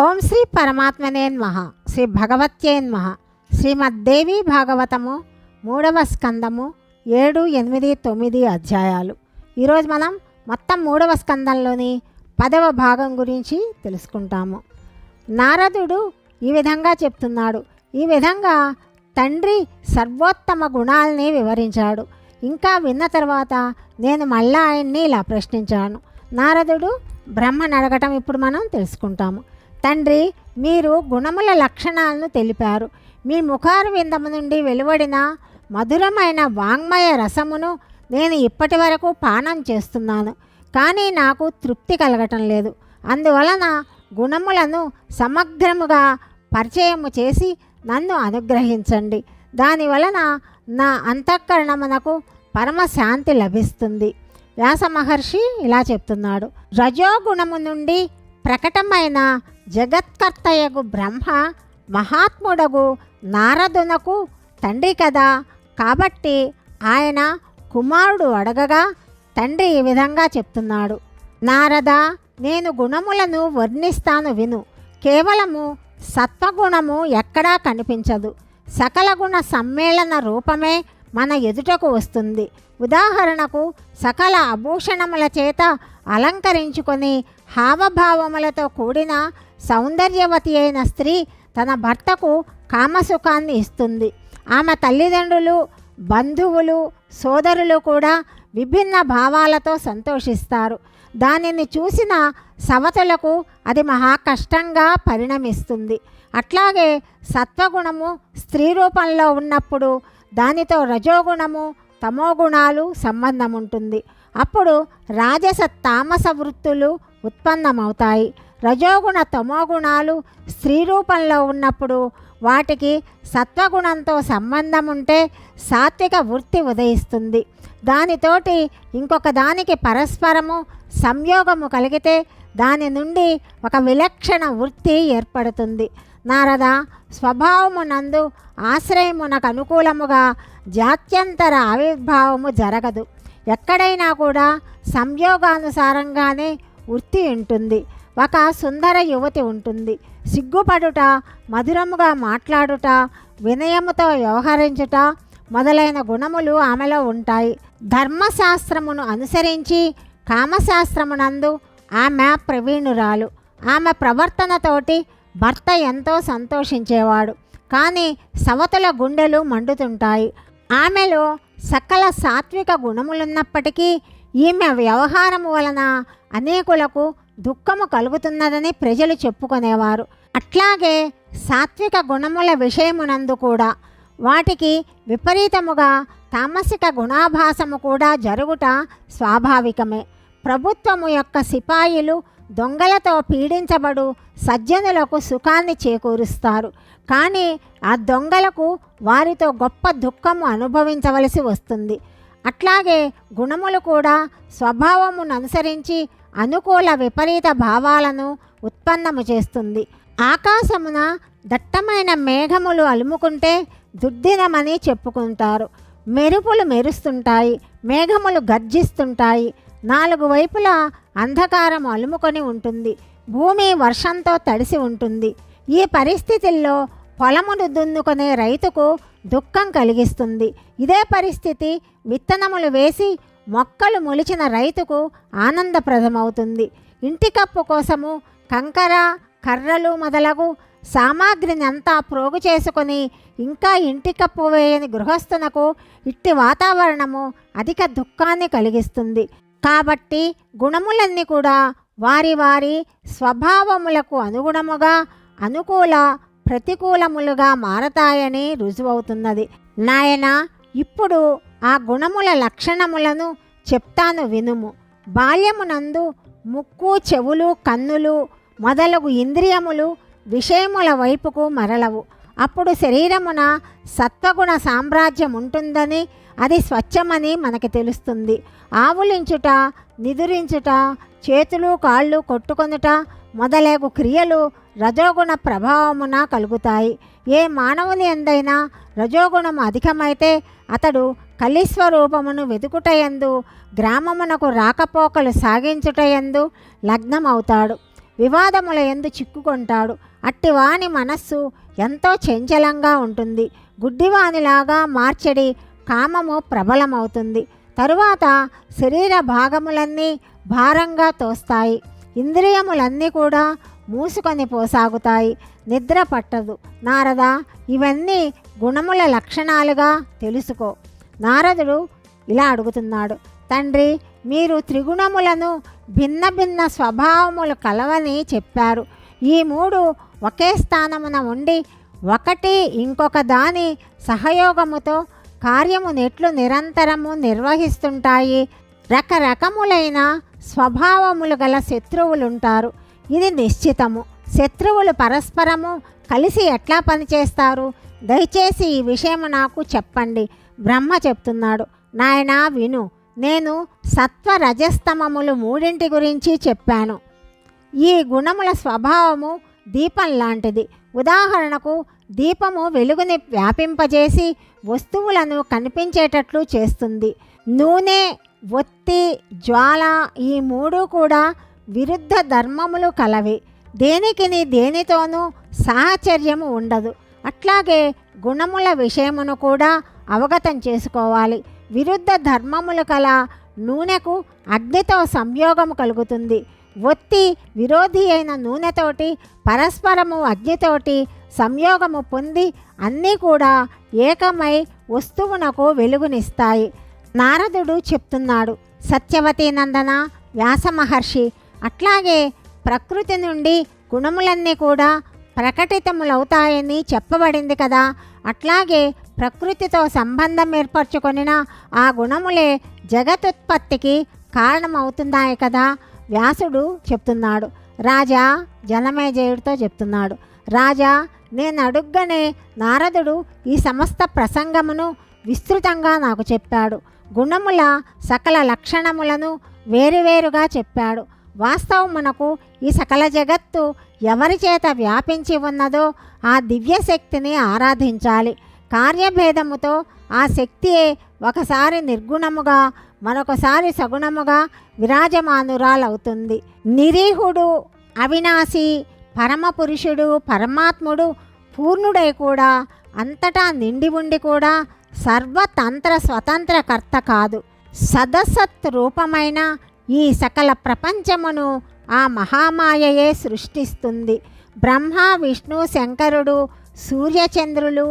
ఓం శ్రీ పరమాత్మనేన్మహ శ్రీ భగవత్యేన్మహ శ్రీమద్దేవి భాగవతము మూడవ స్కందము ఏడు ఎనిమిది తొమ్మిది అధ్యాయాలు. ఈరోజు మనం మొత్తం మూడవ స్కందంలోని పదవ భాగం గురించి తెలుసుకుంటాము. నారదుడు ఈ విధంగా చెప్తున్నాడు. ఈ విధంగా తండ్రి సర్వోత్తమ గుణాలని వివరించాడు. ఇంకా విన్న తర్వాత నేను మళ్ళా ఆయన్ని ఇలా ప్రశ్నించాను. నారదుడు బ్రహ్మను అడగటం ఇప్పుడు మనం తెలుసుకుంటాము. తండ్రి మీరు గుణముల లక్షణాలను తెలిపారు. మీ ముఖారు విందము నుండి వెలువడిన మధురమైన వాంగ్మయ రసమును నేను ఇప్పటి వరకు పానం చేస్తున్నాను. కానీ నాకు తృప్తి కలగటం లేదు. అందువలన గుణములను సమగ్రముగా పరిచయము చేసి నన్ను అనుగ్రహించండి. దానివలన నా అంతఃకరణమునకు పరమశాంతి లభిస్తుంది. వ్యాస మహర్షి ఇలా చెప్తున్నాడు. రజోగుణము నుండి ప్రకటమైన జగత్కర్తయగు బ్రహ్మ మహాత్ముడగు నారదునకు తండ్రి కదా. కాబట్టి ఆయన కుమారుడు అడగగా తండ్రి ఈ విధంగా చెప్తున్నాడు. నారద నేను గుణములను వర్ణిస్తాను విను. కేవలము సత్వగుణము ఎక్కడా కనిపించదు. సకల గుణ సమ్మేళన రూపమే మన ఎదుటకు వస్తుంది. ఉదాహరణకు సకల ఆభూషణముల చేత అలంకరించుకొని హావభావములతో కూడిన సౌందర్యవతి అయిన స్త్రీ తన భర్తకు కామసుఖాన్ని ఇస్తుంది. ఆమె తల్లిదండ్రులు బంధువులు సోదరులు కూడా విభిన్న భావాలతో సంతోషిస్తారు. దానిని చూసిన సవతులకు అది మహా కష్టంగా పరిణమిస్తుంది. అట్లాగే సత్వగుణము స్త్రీ రూపంలో ఉన్నప్పుడు దానితో రజోగుణము తమోగుణాలు సంబంధం ఉంటుంది అప్పుడు రాజస తామస వృత్తులు ఉత్పన్నమవుతాయి. రజోగుణ తమోగుణాలు స్త్రీ రూపంలో ఉన్నప్పుడు వాటికి సత్వగుణంతో సంబంధం ఉంటే సాత్విక వృత్తి ఉదయిస్తుంది. దానితోటి ఇంకొక దానికి పరస్పరము సంయోగము కలిగితే దాని నుండి ఒక విలక్షణ వృత్తి ఏర్పడుతుంది. నారద స్వభావమునందు ఆశ్రయమునకు అనుకూలముగా జాత్యంతర ఆవిర్భావము జరగదు. ఎక్కడైనా కూడా సంయోగానుసారంగానే వృత్తి ఉంటుంది. ఒక సుందర యువతి ఉంటుంది. సిగ్గుపడుట మధురముగా మాట్లాడుట వినయముతో వ్యవహరించుట మొదలైన గుణములు ఆమెలో ఉంటాయి. ధర్మశాస్త్రమును అనుసరించి కామశాస్త్రమునందు ఆమె ప్రవీణురాలు. ఆమె ప్రవర్తనతోటి భర్త ఎంతో సంతోషించేవాడు. కానీ సవతుల గుండెలు మండుతుంటాయి. ఆమెలో సకల సాత్విక గుణములున్నప్పటికీ ఈమె వ్యవహారము వలన అనేకులకు దుఃఖము కలుగుతున్నదని ప్రజలు చెప్పుకునేవారు. అట్లాగే సాత్విక గుణముల విషయమునందు కూడా వాటికి విపరీతముగా తామసిక గుణాభాసము కూడా జరుగుట స్వాభావికమే. ప్రభుత్వము యొక్క సిపాయిలు దొంగలతో పీడించబడు సజ్జనులకు సుఖాన్ని చేకూరుస్తారు. కానీ ఆ దొంగలకు వారితో గొప్ప దుఃఖము అనుభవించవలసి వస్తుంది. అట్లాగే గుణములు కూడా స్వభావమును అనుసరించి అనుకూల విపరీత భావాలను ఉత్పన్నము చేస్తుంది. ఆకాశమున దట్టమైన మేఘములు అలుముకుంటే దుర్దినమని చెప్పుకుంటారు. మెరుపులు మెరుస్తుంటాయి మేఘములు గర్జిస్తుంటాయి. నాలుగు వైపులా అంధకారం అలుముకొని ఉంటుంది. భూమి వర్షంతో తడిసి ఉంటుంది. ఈ పరిస్థితుల్లో పొలమును దున్నుకునే రైతుకు దుఃఖం కలిగిస్తుంది. ఇదే పరిస్థితి విత్తనములు వేసి మొక్కలు మొలిచిన రైతుకు ఆనందప్రదమవుతుంది. ఇంటి కప్పు కోసము కంకర కర్రలు మొదలగు సామాగ్రిని అంతా ప్రోగు చేసుకొని ఇంకా ఇంటి కప్పు వేయని గృహస్థునకు ఇట్టి వాతావరణము అధిక దుఃఖాన్ని కలిగిస్తుంది. కాబట్టి గుణములన్నీ కూడా వారి వారి స్వభావములకు అనుగుణముగా అనుకూల ప్రతికూలములుగా మారతాయని రుజువవుతున్నది. నాయన ఇప్పుడు ఆ గుణముల లక్షణములను చెప్తాను వినుము. బాల్యమునందు ముక్కు చెవులు కన్నులు మొదలగు ఇంద్రియములు విషయముల వైపుకు మరలవు. అప్పుడు శరీరమున సత్వగుణ సామ్రాజ్యం ఉంటుందని అది స్వచ్ఛమని మనకి తెలుస్తుంది. ఆవులించుట నిదురించుట చేతులు కాళ్ళు కొట్టుకొనుట మొదలగు క్రియలు రజోగుణ ప్రభావమున కలుగుతాయి. ఏ మానవుని ఎందైనా రజోగుణం అధికమైతే అతడు కలిస్వరూపమును వెతుకుటయందు గ్రామమునకు రాకపోకలు సాగించుటయందు లగ్నమవుతాడు. వివాదముల ఎందు చిక్కుకుంటాడు. అట్టివాని మనస్సు ఎంతో చంచలంగా ఉంటుంది. గుడ్డివానిలాగా మార్చడి కామము ప్రబలమవుతుంది. తరువాత శరీర భాగములన్నీ భారంగా తోస్తాయి. ఇంద్రియములన్నీ కూడా మూసుకొని పోసాగుతాయి. నిద్ర పట్టదు. నారద ఇవన్నీ గుణముల లక్షణాలుగా తెలుసుకో. నారదుడు ఇలా అడుగుతున్నాడు. తండ్రి మీరు త్రిగుణములను భిన్న భిన్న స్వభావములు కలవని చెప్పారు. ఈ మూడు ఒకే స్థానమున ఉండి ఒకటి ఇంకొక దాని సహయోగముతో కార్యము నెట్లు నిరంతరము నిర్వహిస్తుంటాయి. రకరకములైన స్వభావములు గల శత్రువులుంటారు. ఇది నిశ్చితము. శత్రువులు పరస్పరము కలిసి ఎట్లా పనిచేస్తారు? దయచేసి ఈ విషయం నాకు చెప్పండి. బ్రహ్మ చెప్తున్నాడు. నాయనా విను. నేను సత్వ రజస్తమములు మూడింటి గురించి చెప్పాను. ఈ గుణముల స్వభావము దీపం లాంటిది. ఉదాహరణకు దీపము వెలుగుని వ్యాపింపజేసి వస్తువులను కనిపించేటట్లు చేస్తుంది. నూనె ఒత్తి జ్వాల ఈ మూడు కూడా విరుద్ధ ధర్మములు కలవి. దేనికిని దేనితోనూ సాహచర్యము ఉండదు. అట్లాగే గుణముల విషయమును కూడా అవగతం చేసుకోవాలి. విరుద్ధ ధర్మములు కల నూనెకు అగ్నితో సంయోగము కలుగుతుంది. ఒత్తి విరోధి అయిన నూనెతోటి పరస్పరము అగ్నితోటి సంయోగము పొంది అన్నీ కూడా ఏకమై వస్తువునకు వెలుగునిస్తాయి. నారదుడు చెప్తున్నాడు సత్యవతి నందన వ్యాస మహర్షి అట్లాగే ప్రకృతి నుండి గుణములన్నీ కూడా ప్రకటితములవుతాయని చెప్పబడింది కదా. అట్లాగే ప్రకృతితో సంబంధం ఏర్పరచుకొనిన ఆ గుణములే జగతుత్పత్తికి కారణమవుతున్నాయి కదా వ్యాసుడు చెప్తున్నాడు. రాజా జనమేజయుడితో చెప్తున్నాడు. రాజా నేను అడుగ్గనే నారదుడు ఈ సమస్త ప్రసంగమును విస్తృతంగా నాకు చెప్పాడు. గుణముల సకల లక్షణములను వేరువేరుగా చెప్పాడు. వాస్తవమునకు ఈ సకల జగత్తు ఎవరి చేత వ్యాపించి ఉన్నదో ఆ దివ్యశక్తిని ఆరాధించాలి. కార్యభేదముతో ఆ శక్తియే ఒకసారి నిర్గుణముగా మరొకసారి సగుణముగా విరాజమానురాలవుతుంది. నిరీహుడు అవినాశి పరమపురుషుడు పరమాత్ముడు పూర్ణుడై కూడా అంతటా నిండి ఉండి కూడా సర్వతంత్ర స్వతంత్రకర్త కాదు. సదసత్ రూపమైన ఈ సకల ప్రపంచమును ఆ మహామాయయే సృష్టిస్తుంది. బ్రహ్మ విష్ణు శంకరుడు సూర్యచంద్రులు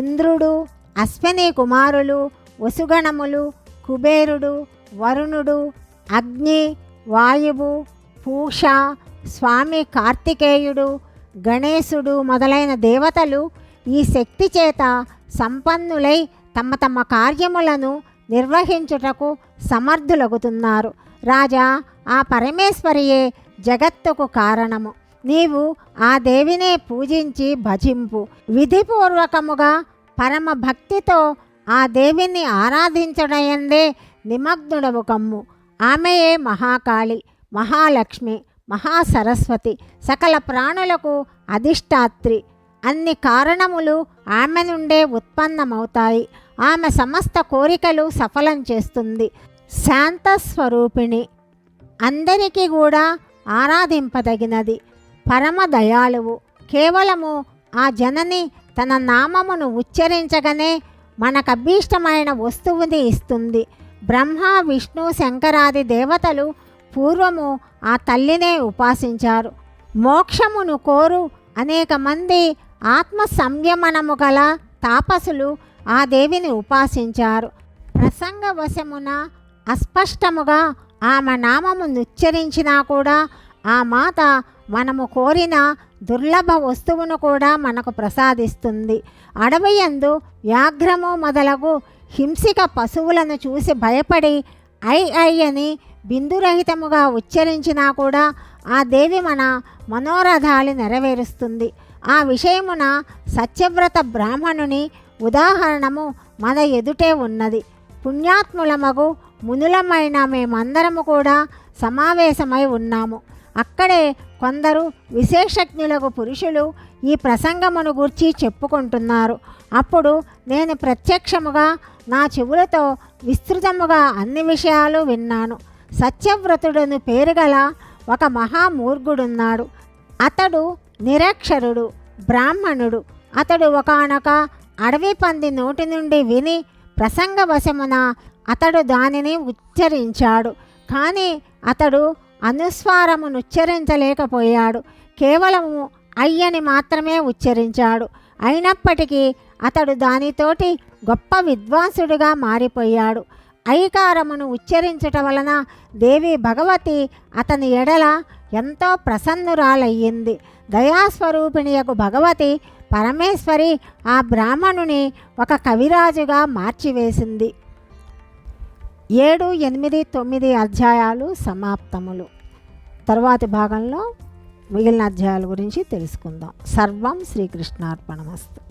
ఇంద్రుడు అశ్విని కుమారులు వసుగణములు కుబేరుడు వరుణుడు అగ్ని వాయువు పూష స్వామి కార్తికేయుడు గణేశుడు మొదలైన దేవతలు ఈ శక్తి చేత సంపన్నులై తమ తమ కార్యములను నిర్వహించుటకు సమర్థులగుతున్నారు. రాజా ఆ పరమేశ్వరియే జగత్తుకు కారణము. నీవు ఆ దేవినే పూజించి భజింపు. విధిపూర్వకముగా పరమ భక్తితో ఆ దేవిని ఆరాధించడయందే నిమగ్నుడవు కమ్ము. ఆమెయే మహాకాళి మహాలక్ష్మి మహాసరస్వతి సకల ప్రాణులకు అధిష్టాత్రి. అన్ని కారణములు ఆమె నుండే ఉత్పన్నమవుతాయి. ఆమె సమస్త కోరికలు సఫలం చేస్తుంది. శాంత స్వరూపిణి. అందరికీ కూడా ఆరాధింపదగినది. పరమ దయాళువు. కేవలము ఆ జనని తన నామమును ఉచ్చరించగానే మనకు అభీష్టమైన వస్తువుని ఇస్తుంది. బ్రహ్మ విష్ణు శంకరాది దేవతలు పూర్వము ఆ తల్లినే ఉపాసించారు. మోక్షమును కోరు అనేక మంది ఆత్మ సంయమనము గల తాపసులు ఆ దేవిని ఉపాసించారు. ప్రసంగవశమున అస్పష్టముగా ఆమె నామము ఉచ్చరించినా కూడా ఆ మాత మనము కోరిన దుర్లభ వస్తువును కూడా మనకు ప్రసాదిస్తుంది. అడవియందు వ్యాఘ్రము మొదలగు హింసిక పశువులను చూసి భయపడి ఐ ఐ అని బిందురహితముగా ఉచ్చరించినా కూడా ఆ దేవి మన మనోరథాలు నెరవేరుస్తుంది. ఆ విషయమున సత్యవ్రత బ్రాహ్మణుని ఉదాహరణము మన ఎదుటే ఉన్నది. పుణ్యాత్ములమగు మునులమైన మేమందరము కూడా సమావేశమై ఉన్నాము. అక్కడే కొందరు విశేషజ్ఞులకు పురుషులు ఈ ప్రసంగమును గూర్చి చెప్పుకుంటున్నారు. అప్పుడు నేను ప్రత్యక్షముగా నా చెవులతో విస్తృతముగా అన్ని విషయాలు విన్నాను. సత్యవ్రతుడను పేరుగల ఒక మహామూర్ఖుడున్నాడు అతడు నిరక్షరుడు బ్రాహ్మణుడు. అతడు ఒకానొక అడవి పంది నోటి నుండి విని ప్రసంగవశమున అతడు దానిని ఉచ్చరించాడు. కానీ అతడు అనుస్వారమునుచ్చరించలేకపోయాడు కేవలము అయ్యని మాత్రమే ఉచ్చరించాడు. అయినప్పటికీ అతడు దానితోటి గొప్ప విద్వాంసుడిగా మారిపోయాడు. ఐకారమును ఉచ్చరించట వలన దేవి భగవతి అతని ఎడల ఎంతో ప్రసన్నురాలయ్యింది. దయాస్వరూపిణియకు భగవతి పరమేశ్వరి ఆ బ్రాహ్మణుని ఒక కవిరాజుగా మార్చివేసింది. ఏడు ఎనిమిది తొమ్మిది అధ్యాయాలు సమాప్తములు. తరువాతి భాగంలో మిగిలిన అధ్యాయాల గురించి తెలుసుకుందాం. సర్వం శ్రీకృష్ణార్పణమస్తు.